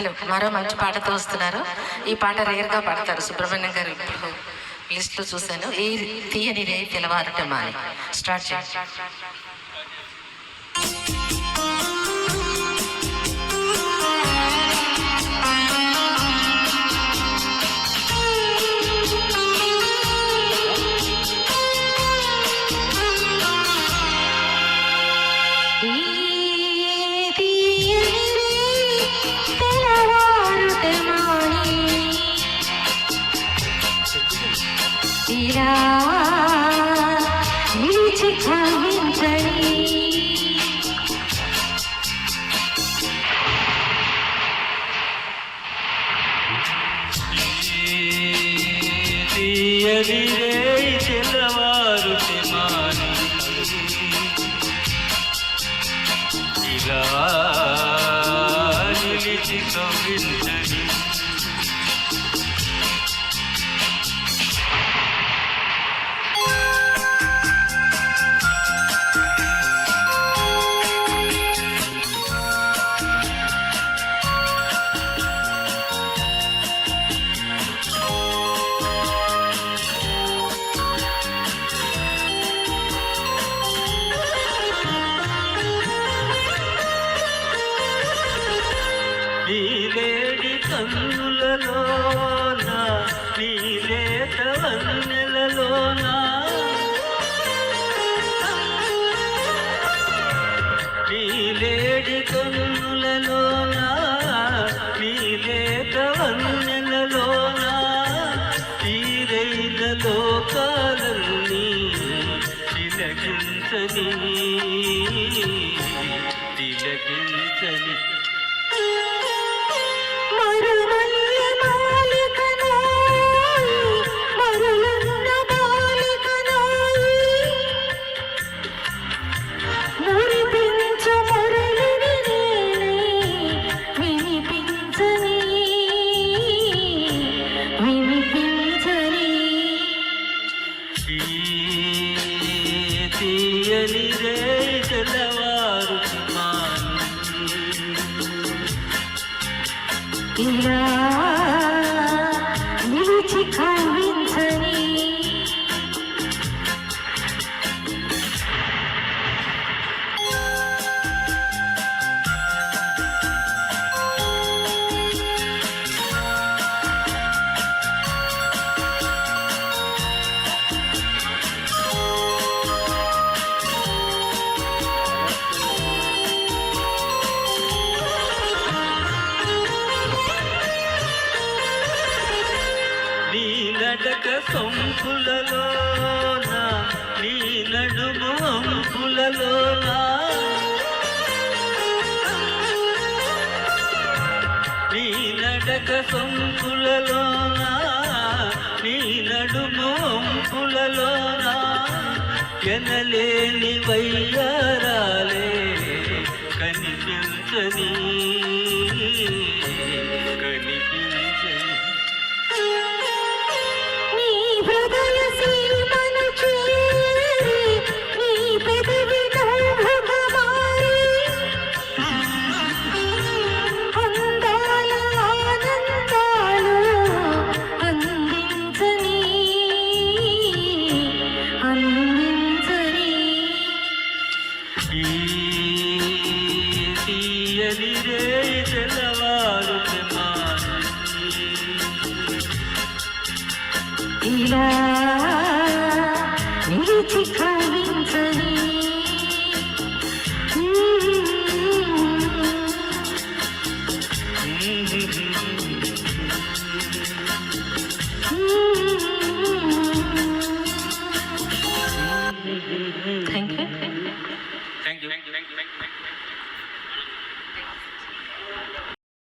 Hello మరో మంచి పాటతో వస్తున్నారు. ఈ పాట రేరుగా పాడతారు సుబ్రహ్మణ్యం గారు లిస్ట్ లిస్ట్లో చూశాను. ఈ తీయని రే తెలవారటమా అని స్టార్ట్ చేయండి. ఇలా నిలిచి కవించని తీయని తెల్లవారు మాని ఇలా నిలిచి కవించని నీలేడి కన్నులలోన? నీలేత తీరైన లోకాలన్నీ తిలకించని తిలకించని. తీయని రే తెల్లవారు ఇలా నడక సొంపులలోన నీ నడుము అంపులలోన? నీ నడక సొంపులలోన నీ నడుము అంపులలోన? ఎనలేని వయ్యారాలే కనిపించని తీయని రే తెల్లవారు ఇలా నిలిచి